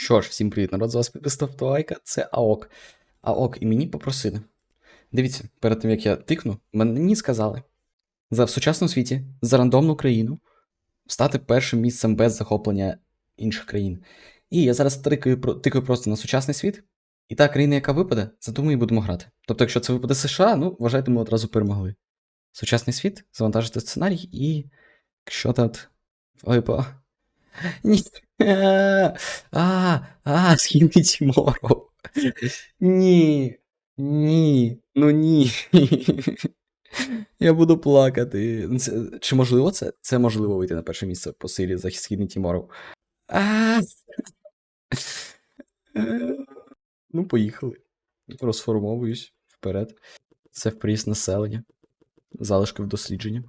Що ж, всім привіт, народ, з вас підписав Туайка, це АОК. АОК, і мені попросили. Дивіться, перед тим як я тикну, мені сказали за в сучасному світі за рандомну країну стати першим місцем без захоплення інших країн. І я зараз тикаю, тикаю просто на сучасний світ, і та країна, яка випаде, за ту ми і будемо грати. Тобто, якщо це випаде США, ну вважайте, ми одразу перемогли. Сучасний світ, завантажити сценарій, і якщо тут випа. Ні. А, а, східний Тіморов. Ні. Ні. Ну ні. Я буду плакати. Це, чи можливо це? Це можливо вийти на перше місце по силі за східний Тіморов. А. Ну, поїхали. Розформовуюсь вперед. Це впріс населення. Залишки в дослідженні.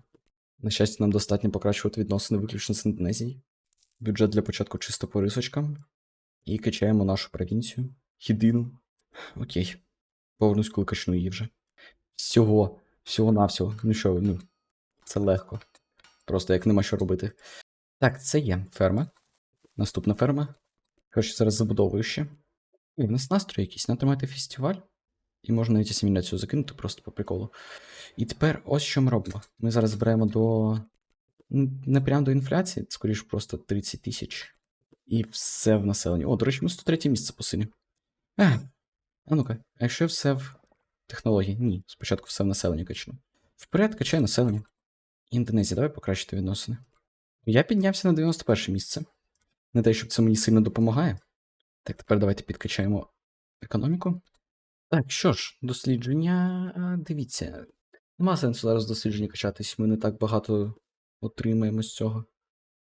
На щастя, нам достатньо покращувати відносини виключно з Індонезією. Бюджет для початку чисто по рисочкам. І качаємо нашу провінцію. Єдину. Окей. Повернусь, коли качну її вже. Всього, всього-навсього. Ну що, ну, це легко. Просто як нема що робити. Так, це є ферма. Наступна ферма. Коротше, зараз забудовую ще. І в нас настрій якийсь, натримати фестиваль. І можна навіть асиміляцію закинути просто по приколу. І тепер ось що ми робимо. Ми зараз зберемо до. Не прямо до інфляції, скоріше просто 30 тисяч. І все в населенні. О, до речі, ми 103 місце по силі. Ех. А ну-ка, а якщо все в технології? Ні, спочатку все в населенні качну. Вперед, качай населення. Індонезія, давай покращити відносини. Я піднявся на 91 місце. Не те, щоб це мені сильно допомагає. Так, тепер давайте підкачаємо економіку. Так, що ж, дослідження. Дивіться. Нема сенсу зараз дослідження качатись. Ми не так багато отримаємо з цього.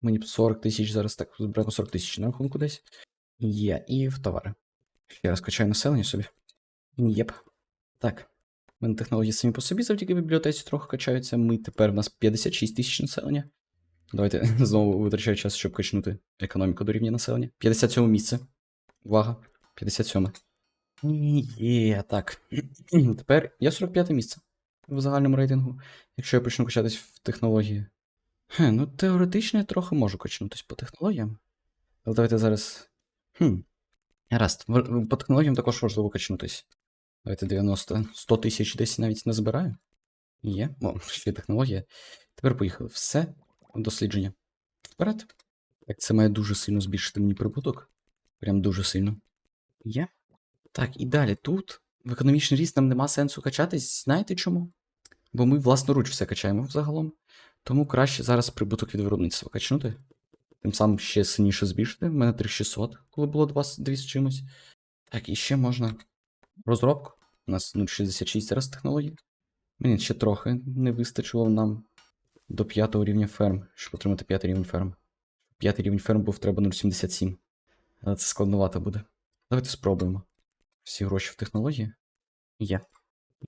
Мені б 40 тисяч зараз так зберемо 40 тисяч на рахунку десь. Є, і в товари. Ще раз качаю населення собі. Єп. Так. У мене технології самі по собі завдяки бібліотеці трохи качаються. Ми тепер в нас 56 тисяч населення. Давайте знову витрачаю час, щоб качнути економіку до рівня населення. 57 місце. Увага. 57. Є, так. Тепер я 45 місце в загальному рейтингу. Якщо я почну качатись в технології. Хе, ну теоретично я трохи можу качнутись по технологіям. Але давайте зараз. Хм. Гаразд. По технологіям також важливо качнутись. Давайте 90. 100 тисяч десь навіть не збираю. Є. О, ще технологія. Тепер поїхали. Все. Дослідження. Вперед. Так, це має дуже сильно збільшити мені прибуток. Прям дуже сильно. Є. Так, і далі тут в економічний ріст нам нема сенсу качатись. Знаєте чому? Бо ми власноруч все качаємо взагалом. Тому краще зараз прибуток від виробництва качнути. Тим самим ще сильніше збільшити. У мене 3600, коли було 200 з чимось. Так, і ще можна розробку. У нас 0,66 зараз технології. Мені ще трохи не вистачило нам до п'ятого рівня ферм, щоб отримати п'ятий рівень ферм. П'ятий рівень ферм був треба 0,77. Але це складновато буде. Давайте спробуємо. Всі гроші в технології. Є.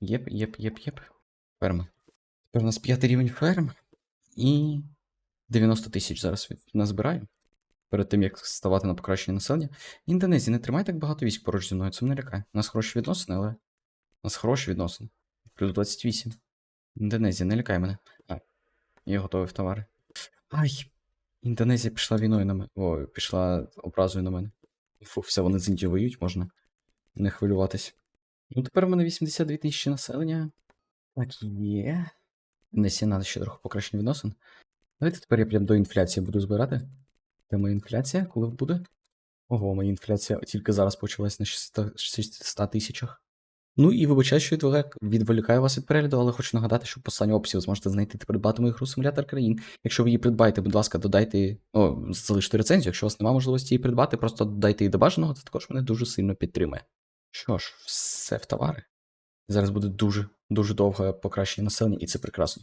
Єп, єп, єп, єп. Ферми. Тепер у нас п'ятий рівень ферм. І 90 тисяч зараз назбираю. Перед тим, як ставати на покращення населення. Індонезія, не тримай так багато військ поруч зі мною, це мене лякає. У нас хороші відносини, але. У нас хороші відносини. Плюс 28. Індонезія, не лякай мене. А, я готовий в товари. Ай! Індонезія пішла війною на мене. О, пішла образою на мене. Фу, все, вони з Індією воюють, можна не хвилюватись. Ну, тепер у мене 82 тисячі населення. Так, є. Треба ще трохи покращення відносин. Давайте тепер я прям до інфляції буду збирати. Де моя інфляція? Коли буде? Ого, моя інфляція тільки зараз почалась на 600 600 тисячах. Ну і вибачаю, що відволік- відволікаю вас від перегляду, але хочу нагадати, що в посланні описі ви зможете знайти та придбати мою гру симулятор країн. Якщо ви її придбаєте, будь ласка, додайте. О, залиште рецензію. Якщо у вас немає можливості її придбати, просто додайте її до бажаного, це також мене дуже сильно підтримує. Що ж, все в товари. Зараз буде дуже, дуже довге покращення населення, і це прекрасно.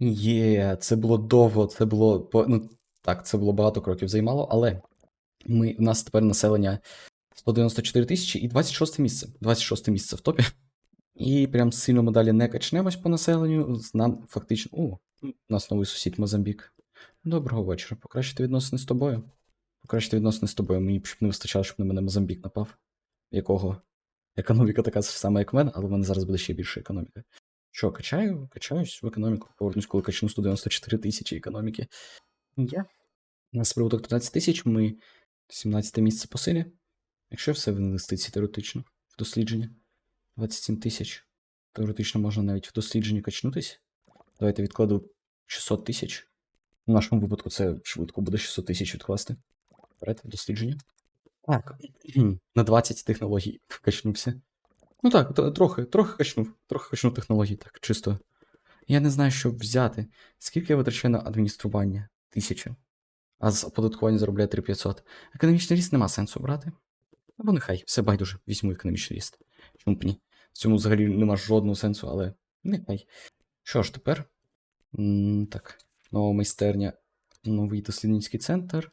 Є, це було довго, це було. Ну, так, це було багато кроків займало, але ми, у нас тепер населення 194 тисячі і 26 місце. 26 місце в топі. І прям сильно ми далі не качнемось по населенню. Нам фактично. О, у нас новий сусід Мозамбік. Доброго вечора. Покращити відносини з тобою. Покращити відносини з тобою. Мені б не вистачало, щоб на мене Мозамбік напав. Якого економіка така ж сама, як в мене, але в мене зараз буде ще більше економіка. Що, качаю? Качаюсь в економіку. Повернусь, коли качну 194 тисячі економіки. Я. У нас прибуток 13 тисяч, ми 17 місце по силі. Якщо все в інвестиції теоретично, в дослідження. 27 тисяч. Теоретично можна навіть в дослідженні качнутись. Давайте відкладу 600 тисяч. В нашому випадку це швидко буде 600 тисяч відкласти. Вперед, в дослідження. Так. На 20 технологій качнувся. Ну так, трохи, трохи качнув. Трохи качнув технологій, так, чисто. Я не знаю, що взяти. Скільки я витрачаю на адміністрування? Тисяча. А з оподаткування заробляю 3500. Економічний ріст нема сенсу брати. Або нехай, все байдуже, візьму економічний ріст. Чому б ні? В цьому взагалі нема жодного сенсу, але нехай. Що ж тепер? М, так, нова майстерня, новий дослідницький центр.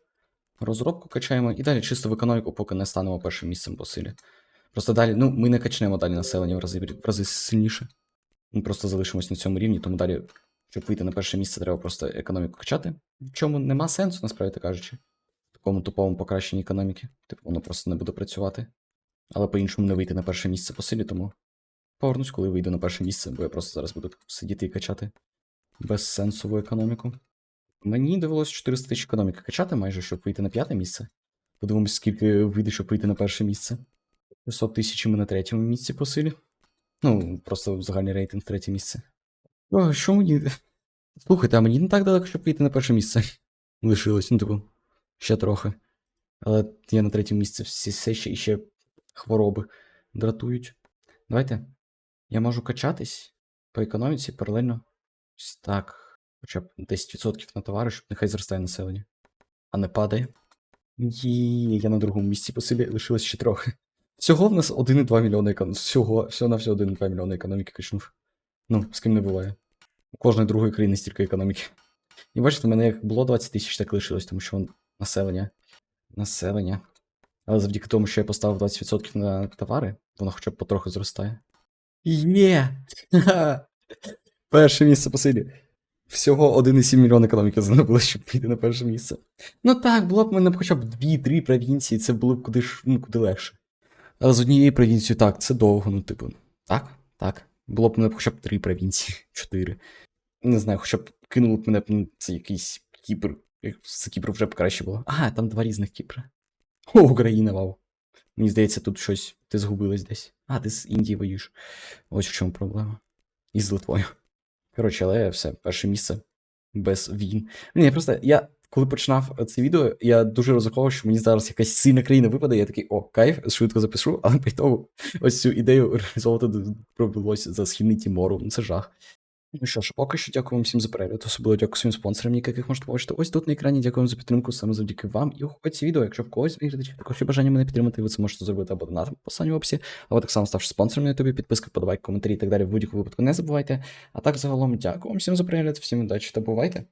Розробку качаємо і далі чисто в економіку, поки не станемо першим місцем по силі. Просто далі, ну, ми не качнемо далі населення в рази, в рази сильніше. Ми просто залишимось на цьому рівні, тому далі, щоб вийти на перше місце, треба просто економіку качати. В чому нема сенсу, насправді кажучи. В такому туповому покращенні економіки. Типу, воно просто не буде працювати. Але по-іншому не вийти на перше місце по силі, тому повернусь, коли вийду на перше місце, бо я просто зараз буду сидіти і качати безсенсову економіку. Мені довелося 400 тисяч економіки качати майже, щоб вийти на п'яте місце. Подивимось, скільки вийде, щоб вийти на перше місце. 500 тисяч ми на третьому місці по силі. Ну, просто загальний рейтинг третє місце. О, що мені. Слухайте, а мені не так далеко, щоб вийти на перше місце. Лишилось, ну, типу, ще трохи. Але я на третьому місці всі все ще і ще хвороби дратують. Давайте. Я можу качатись по економіці паралельно. Ось так. Хоча б 10% на товари, щоб нехай зростає населення. А не падає. Є, я на другому місці по силі лишилось ще трохи. Всього в нас 1,2 мільйони економіки. Всього, всього на всього 1,2 мільйони економіки качнув. Ну, з ким не буває. У кожної другої країни стільки економіки. І бачите, в мене як було 20 тисяч, так лишилось, тому що населення. Населення. Але завдяки тому, що я поставив 20% на товари, воно хоча б потроху зростає. Є! Перше місце по силі. Всього 1,7 мільйон економіки знадобилось, щоб піти на перше місце. Ну так, було б мене хоча б 2-3 провінції, це було б куди ну, куди легше. Але з однією провінцією так, це довго, ну, типу. Так, так. Було б мене хоча б 3 провінції, 4. Не знаю, хоча б кинуло б мене б ну, це якийсь Кіпр. З Кіпру вже б краще було. А, там два різних Кіпра. О, Україна, вау. Мені здається, тут щось ти згубилась десь. А, ти з Індії воюєш. Ось в чому проблема. І з Литвою. Коротше, але все, перше місце без війн. Ні, просто я коли починав це відео, я дуже розраховував, що мені зараз якась сильна країна випаде. Я такий, о, кайф, швидко запишу, але при тому ось цю ідею реалізовувати пробилось за східний Тімору. Ну це жах. Ну що ж, поки що дякую вам всім за перегляд. Особливо дякую своїм спонсорам, яких можете побачити ось тут на екрані. Дякую за підтримку саме завдяки вам. І це відео, якщо в когось моїх також є бажання мене підтримати, ви це можете зробити або донатом по в описі, або так само ставши спонсором на ютубі, підписка, подавай, коментарі і так далі. В будь-якому випадку не забувайте. А так загалом дякую вам всім за перегляд, всім удачі та бувайте.